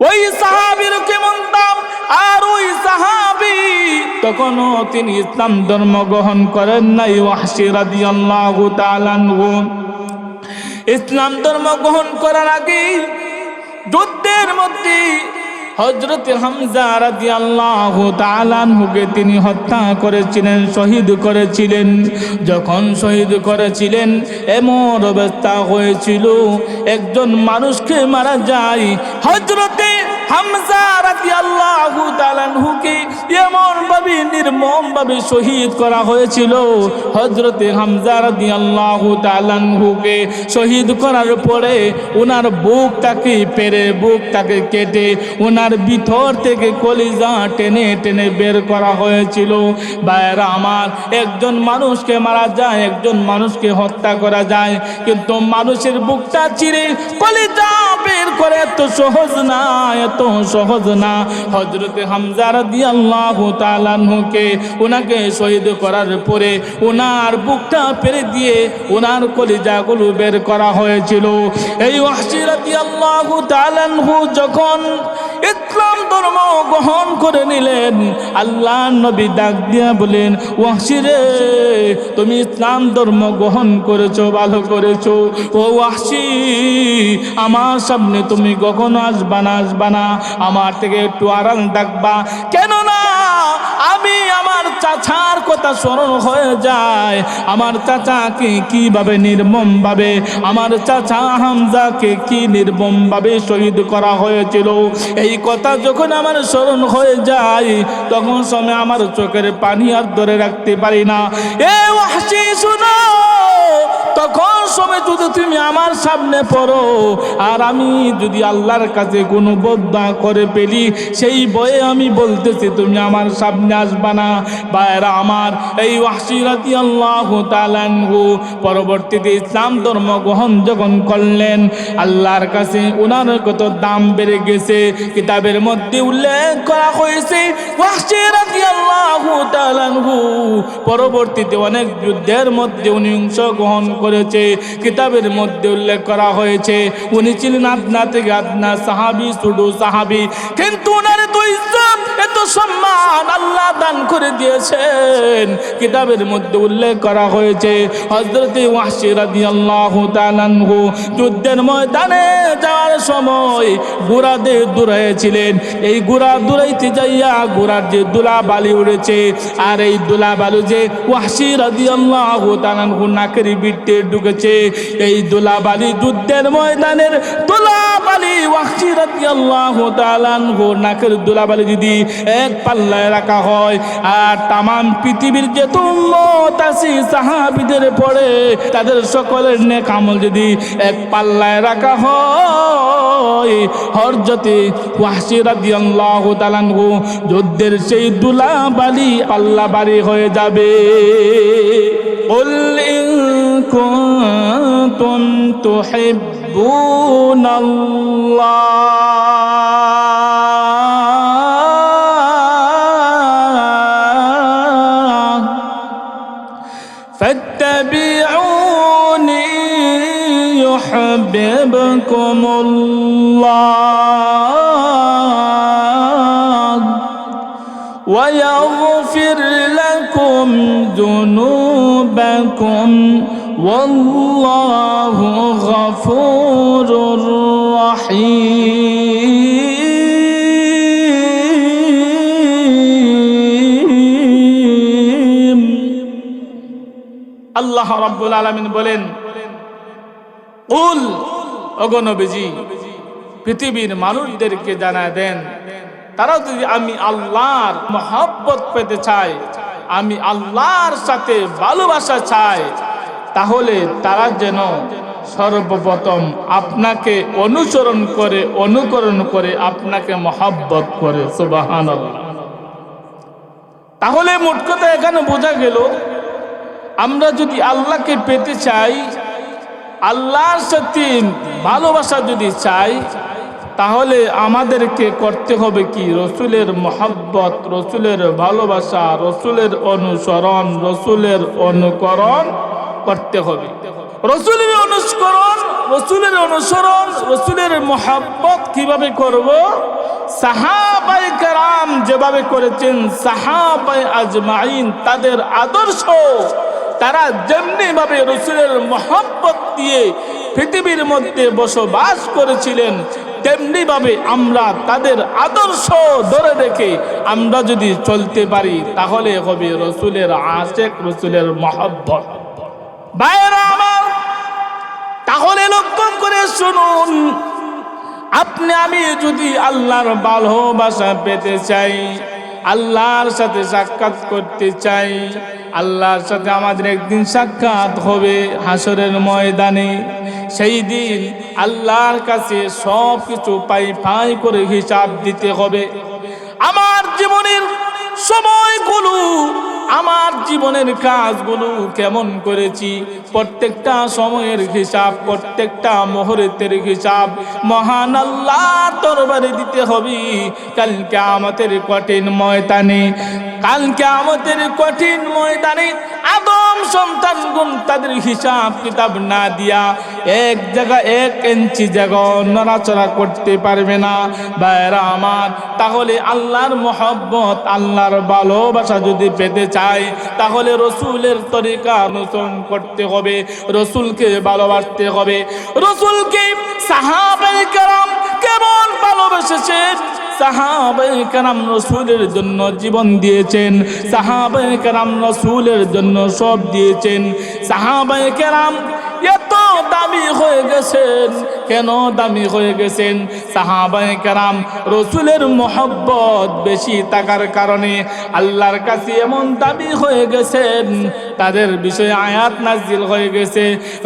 ওই সাহাবির কেমন দাম? আর ওই সাহাবি তখন তিনি ইসলাম ধর্ম গ্রহণ করেন নাই। তাআলা আনহু। ইসলাম ধর্ম গ্রহণ করার আগে যুদ্ধের মধ্যে হজরত হামজা রাজি আল্লাহ তালানহুকে তিনি হত্যা করেছিলেন, শহীদ করেছিলেন। যখন শহীদ করেছিলেন, এমন অবস্থা হয়েছিল, একজন মানুষকে মারা যায় হজরতে হামজা রাজি আল্লাহ তালানহুকে এমন ভাবে নির্মম ভাবে শহীদ করা হয়েছিল। হজরতে হামজা রাজি আল্লাহ তালানহুকে শহীদ করার পরে ওনার বুক তাকে পেরে বুক তাকে কেটে ওনার ভিতর থেকে কলিজা টেনে টেনে বের করা হয়েছিল। বাইরা আমার, একজন মানুষকে মারা যায়, একজন মানুষকে হত্যা করা যায়। কিন্তু মানুষের বুকটা চিরে কলিজা বের করে এত সহজ না, এত সহজ না। হজরতে হামজার দিয়ে আল্লাহ তালানহুকে ওনাকে শহীদ করার পরে ওনার বুকটা পেরে দিয়ে ওনার কলিজাগুলো বের করা হয়েছিল। এই ওয়াসিরাতি আল্লাহ তালানহু যখন ইসলাম ধর্ম গ্রহণ করে নিলেন। আল্লাহ নবী ডাক দিয়া বলেন ওয়াসিরে তুমি ইসলাম ধর্ম গ্রহণ করেছ, ভালো করেছ। ও ওয়াসি আমার সামনে তুমি কখনো আসবা না আসবা না। আমার থেকে একটু আরাম ডাকবা। আমার চাচার কথা স্মরণ হয়ে যায়। আমার চাচাকে কীভাবে নির্মম ভাবে, আমার চাচা হামজাকে কি নির্মম ভাবে শহীদ করা হয়েছিল? এই কথা যখন আমার স্মরণ হয়ে যায়, তখন সময় আমার চোখের পানি আর ধরে রাখতে পারি না। এ শুনো! তখন সময় যদি তুমি আমার সামনে পড়ো, আর আমি যদি আল্লাহর কাছে কোনো বদা করে পেলি সেই বয়ে আমি বলতেছি, তুমি আমার সামনে আসবা না। বায়রা আমার, এই ওয়াসিরাতি আল্লাহ তালানহু পরবর্তীতে ইসলাম ধর্ম গ্রহণ যখন করলেন, আল্লাহর কাছে ওনার কত দাম বেড়ে গেছে, কিতাবের মধ্যে উল্লেখ করা হয়েছে ওয়াসিরাতি আল্লাহ তালানহু পরবর্তীতে অনেক যুদ্ধের মধ্যে উনি অংশগ্রহণ করেছে। কিতাবের মধ্যে উল্লেখ করা হয়েছে, উনি ছিলেন আদনা থেকে আদনা সাহাবি, শুধু সাহাবি। কিন্তু ওনার তো ইজ্জত, এত সম্মান আল্লাহ দান করে দিয়েছেন। কিতাবের মধ্যে উল্লেখ করা হয়েছে হজরতে ওয়াসি রাদিয়াল্লাহু তাআলাহু যুদ্ধের ময়দানে যাওয়ার সময় ঘোড়াদের দৌড়াইছিলেন এই ঘোড়া দৌড়াইতে যাইয়া ঘোড়ার যে দুলা বালি উড়েছে, আর এই দুলা বালু যে ওয়াসি রাদিয়াল্লাহু তাআলাহু নাকের বিটে ঢুকেছে এই দুলা বালি যুদ্ধের ময়দানের দুলা বালি ওয়াসি রাদিয়াল্লাহু তাআলাহু নাকের দুলা বালি যদি এক পাল্লায় রাখা হয় আর তামাম পৃথিবীর যে উম্মত আছে সাহাবিদের পড়ে তাদের সকলের নেক আমল যদি এক পাল্লায় রাখা হয় হরজতে ওয়াসি রাদিয়াল্লাহু তাআলাহু যুদ্ধের সেই দুলা বালি পাল্লা বাড়ি হয়ে যাবে قل إن كنتم تحبون الله. فاتبعوني يحببكم الله. ويغفر لكم ذنوبكم. والله غفور رحيم আল্লাহ রাব্বুল আলামিন বলেন কুল ওগো নবীজি পৃথিবীর মানুষদেরকে জানায় দেন তারাও যদি আমি আল্লাহর মহব্বত পেতে চাই আমি আল্লাহর সাথে ভালোবাসা চাই তাহলে তারা যেন সর্বপ্রথম আপনাকে অনুসরণ করে, অনুকরণ করে আপনাকে মহাব্বত করে সুবাহান তাহলে মোট কথা এখানে বোঝা গেল, আমরা যদি আল্লাহকে পেতে চাই, আল্লাহর সাথে ভালোবাসা যদি চাই, তাহলে আমাদেরকে করতে হবে কি? রসুলের মহাব্বত, রসুলের ভালোবাসা, রসুলের অনুসরণ, রসুলের অনুকরণ। করতে হবে। রসুলের অনুসরণ রসুলের অনুসরণ, রসুলের মহাব্বত কীভাবে করব? সাহাবাই কারাম যেভাবে করেছেন সাহাবাই আজমাইন তাদের আদর্শ, তারা যেমনি ভাবে রসুলের মহাব্বত দিয়ে পৃথিবীর মধ্যে বসবাস করেছিলেন তেমনি ভাবে আমরা তাদের আদর্শ ধরে রেখে আমরা যদি চলতে পারি, তাহলে হবে রসুলের আশেক, রসুলের মহাব্বত। বাইরা আমার, তাহলে লক্ষণ করে শুনুন। আপনি, আমি যদি আল্লাহর ভালোবাসা পেতে চাই, আল্লাহর সাথে সাক্ষাৎ করতে চাই, আল্লাহর সাথে আমাদের একদিন সাক্ষাৎ হবে হাসরের ময়দানে। সেই দিন আল্লাহর কাছে সব কিছু পাই পাই করে হিসাব দিতে হবে। আমার জীবনের সময়গুলো আমার জীবনের কাজগুলো কেমন করেছি? প্রত্যেকটা সময়ের হিসাব, প্রত্যেকটা মুহূর্তের হিসাব। মহান আল্লাহ তরবারে দিতে হবে। কালকে আমাদের কঠিন ময়দানে কালকে আমাদের কঠিন ময়দানে আদম সন্তানগুন তাদের হিসাব কিতাব না দিয়া এক জায়গা এক ইঞ্চি জায়গা নড়াচড়া করতে পারবে না। বাইরা আমার, তাহলে আল্লাহর মোহব্বত, আল্লাহর ভালোবাসা যদি পেতে চাই তাহলে রসুলের তরিকা অনুসরণ করতে হবে, রসুলকে ভালোবাসতে হবে। রসুলকে সাহাবাই কারাম কেমন ভালোবেসেছেন? সাহাবাই কারাম রসুলের জন্য জীবন দিয়েছেন। সাহাবাই কারাম রসুলের জন্য সব দিয়েছেন। সাহাবাই কারাম এত দামি হয়ে গেছেন। কেন দামি হয়ে গেছেন? সাহাবাই কারাম রসুলের মোহব্বত বেশি থাকার কারণে আল্লাহর কাছে এমন দামি হয়ে গেছেন। তাদের বিষয়ে আয়াত নাজিল হয়ে গেছে।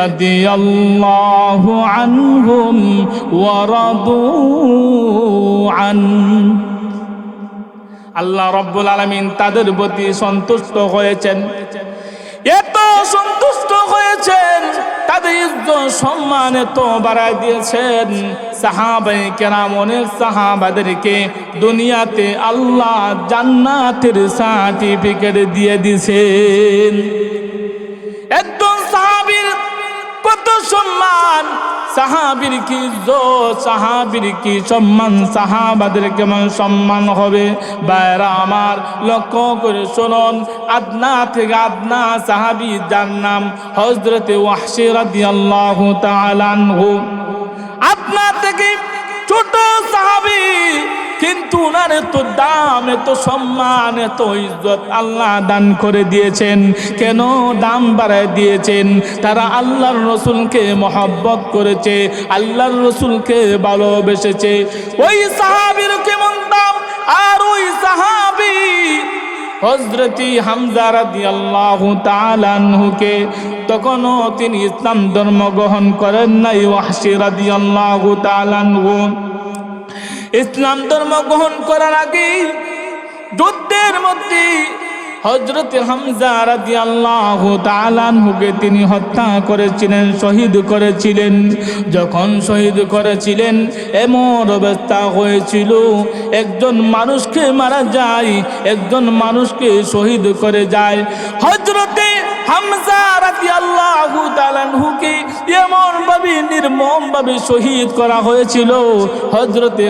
রাদিয়াল্লাহু আনহুম ওয়া আন। আল্লাহ রব্বুল আলামিন তাদের প্রতি সন্তুষ্ট হয়েছেন। এত সন্তুষ্ট হয়েছেন, তাদের ইজ্জত সম্মান এত বাড়ায় দিয়েছেন। সাহাবাই কেরাম, অনেক সাহাবাদেরকে দুনিয়াতে আল্লাহ জান্নাতের সার্টিফিকেট দিয়ে দিছেন একদম সাহাবীর কত সম্মান সাহাবির কি সাহাবির কি সম্মান? সাহাবাদের কেমন সম্মান হবে। বাইরা আমার, লক্ষ্য করে শুনুন। আদনা থেকে আদনা, সাহাবি যার নাম হজরতে ওয়াহশি রাদিয়াল্লাহু তাআলা আনহু। আপনা থেকে ছোট সাহাবি কিন্তু ওনার এত দাম, এত সম্মান, এত ইজ্জত আল্লাহ দান করে দিয়েছেন। কেন দাম বাড়ায় দিয়েছেন? তারা আল্লাহর রসুলকে মহব্বত করেছে, আল্লাহর রসুলকে ভালোবেসেছে। ওই সাহাবির কেমন দাম? আর ওই সাহাবি হজরতি হামজা রাদিয়াল্লাহু তাআলা আনহুকে তখনও তিনি ইসলাম ধর্ম গ্রহণ করেন নাই, ওয়াহশি রাদিয়াল্লাহু তাআলা আনহু। ইসলাম ধর্ম গ্রহণ করার আগে যুদ্ধের মধ্যে হজরত হামজা রাজি আল্লাহ তালানহুকে তিনি হত্যা করেছিলেন, শহীদ করেছিলেন। যখন শহীদ করেছিলেন, এমন অবস্থা হয়েছিল, একজন মানুষকে মারা যায়, একজন মানুষকে শহীদ করে যায়। হজরতে এমন নির্মম শহীদ করা হজরতে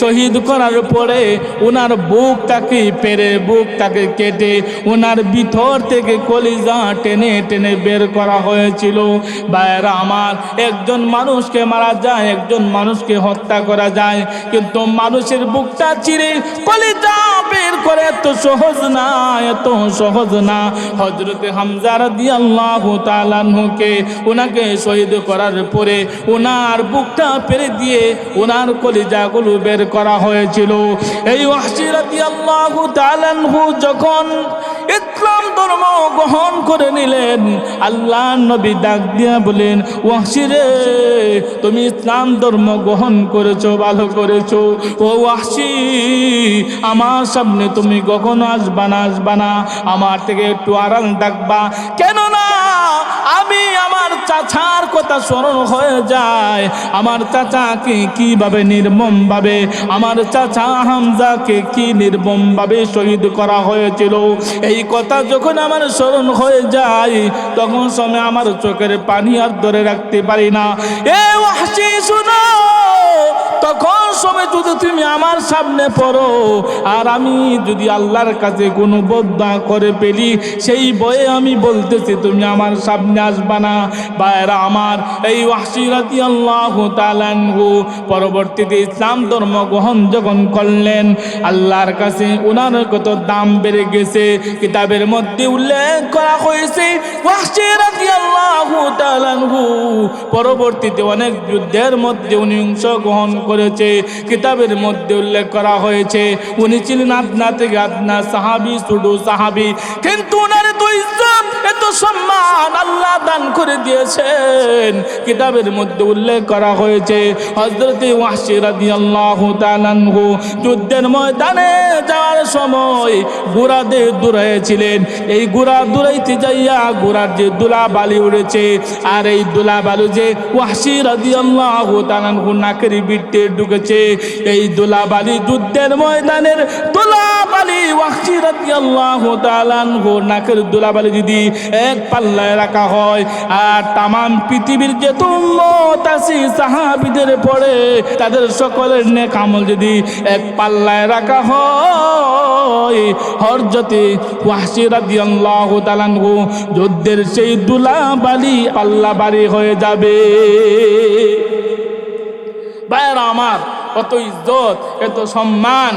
শহীদ করার পরে ওনার বুকটাকে পেরে বুকটাকে কেটে ওনার ভিতর থেকে টেনে টেনে বের করা হয়েছিল। বাইরা আমার, একজন মানুষকে মারা যায়, একজন মানুষকে হত্যা করা যায়, কিন্তু মানুষের বুকটা চিরে কলিজা বের করে এত সহজ না, এত সহজ না। হজরতে হামজার দিয়ে আল্লাহ তালানহুকে ওনাকে শহীদ করার পরে ওনার বুকটা পেরে দিয়ে ওনার কলিজাগুলো বের করা হয়েছিল। এই ওয়াসিরাতি আল্লাহ তালানহু যখন ইসলাম ধর্ম গ্রহণ করে নিলেন। আল্লাহ নবী ডাক দিয়া বলেন ওয়াসিরে তুমি ইসলাম ধর্ম গ্রহণ করেছ, ভালো করেছ। ও ওয়াসি আমার সামনে তুমি কখনো আসবা না আসবা না। আমার থেকে একটু আড়াল ডাকবা। কেননা আমি আমার চাচার কথা স্মরণ হয়ে যায়। আমার চাচাকে কীভাবে নির্মমভাবে আমার চাচা হামজাকে কি নির্মমভাবে শহীদ করা হয়েছিল? এই কথা যখন আমার স্মরণ হয়ে যায়, তখন সময় আমার চোখের পানি আর ধরে রাখতে পারি না। এ শোনা শুনো! তখন সময় যদি তুমি আমার সামনে পড়ো, আর আমি যদি আল্লাহর কাছে কোনো বদা করে পেলি সেই বয়ে আমি বলতেছি, তুমি আমার সামনে আসবা না। বাইরা আমার, এই ওয়াসিরাতি আল্লাহ তালানহু পরবর্তীতে ইসলাম ধর্ম গ্রহণ যখন করলেন, আল্লাহর কাছে ওনার কত দাম বেড়ে গেছে, কিতাবের মধ্যে উল্লেখ করা হয়েছে ওয়াসিরাতি আল্লাহ তালানহু পরবর্তীতে অনেক যুদ্ধের মধ্যে উনি অংশগ্রহণ করেছে। কিতাবের মধ্যে উল্লেখ করা হয়েছে উনি ছিলেন আপনা থেকে আপনা সাহাবি সুডু সাহাবি। ওনার তো ইসলাম এত সম্মান আল্লাহ দান করে দিয়েছেন। কিতাবের মধ্যে উল্লেখ করা হয়েছে হজরতে ওয়াসি রাদিয়াল্লাহু তাআলাহু যুদ্ধের ময়দানে যাওয়ার সময় দূরাইছিলেন এই গুড়া দূরাইতে যাইয়া গুড়ার যে দুলা বালি উড়েছে, আর এই দুলা বালু যে ওয়াসি রাদিয়াল্লাহু তাআলাহু নাকের বিটে ঢুকেছে, এই দুলা বালি যুদ্ধের ময়দানের দুলা বালি ওয়াসি রাদিয়াল্লাহু তাআলাহু নাকের দুলা বালি যদি এক পাল্লায় রাখা হয়, আর তামাম পৃথিবীর যে উম্মত আছে সাহাবিদের পড়ে তাদের সকলের নেক আমল যদি এক পাল্লায় রাখা হয় হরজতে ওয়াসি রাদিয়াল্লাহু তাআলাহু যুদ্ধের সেই দুলা বালি পাল্লা বাড়ি হয়ে যাবে। ভাইয়েরা আমার কত ইজ্জত এত সম্মান।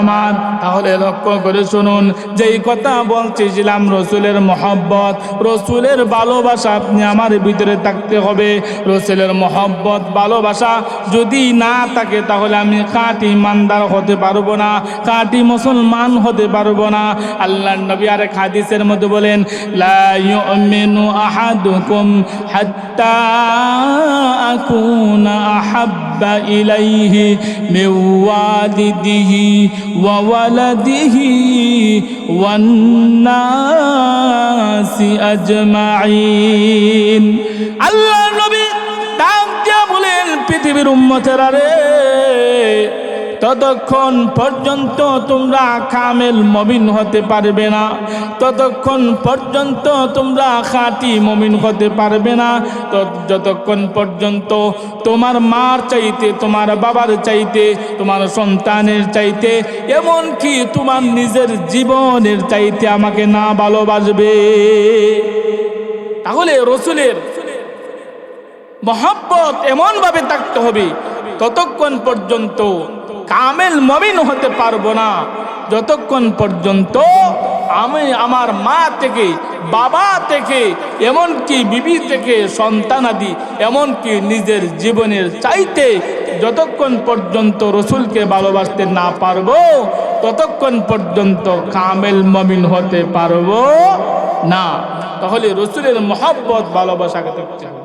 আমার, তাহলে লক্ষ্য করে শুনুন, যেই কথা বলতেছিলাম রসুলের মহব্বত, রসুলের ভালোবাসা আপনি আমার ভিতরে থাকতে হবে। রসুলের মহব্বত, ভালোবাসা যদি না থাকে, তাহলে আমি কাটি ইমানদার হতে পারব না কাটি মুসলমান হতে পারব না। আল্লাহ নবী আরেক হাদিসের মধ্যে বলেন, লা ইউমিনু আহাদুকুম হাত্তা আকুনা মিন ওয়ালিদিহি ওয়া ওয়ালাদিহি ওয়ান নাসি আজমাইন আল্লাহ নবী ডাক দিয়া বলেন পৃথিবীর উম্মতেরা রে ততক্ষণ পর্যন্ত তোমরা কামেল মমিন হতে পারবে না। ততক্ষণ পর্যন্ত তোমরা খাঁটি মমিন হতে পারবে না। যতক্ষণ পর্যন্ত তোমার মার চাইতে, তোমার বাবার চাইতে, তোমার সন্তানের চাইতে এমন কি তোমার নিজের জীবনের চাইতে আমাকে না ভালোবাসবে। তাহলে রসুলের মহাব্বত এমনভাবে থাকতে হবে, ততক্ষণ পর্যন্ত কামেল মমিন হতে পারব না। যতক্ষণ পর্যন্ত আমি আমার মা থেকে, বাবা থেকে, এমনকি বিবি থেকে সন্তানাদি এমনকি নিজের জীবনের চাইতে যতক্ষণ পর্যন্ত রসুলকে ভালোবাসতে না পারব, ততক্ষণ পর্যন্ত কামেল মমিন হতে পারব না। তাহলে রসুলের মহব্বত ভালোবাসাকে থাকতে হবে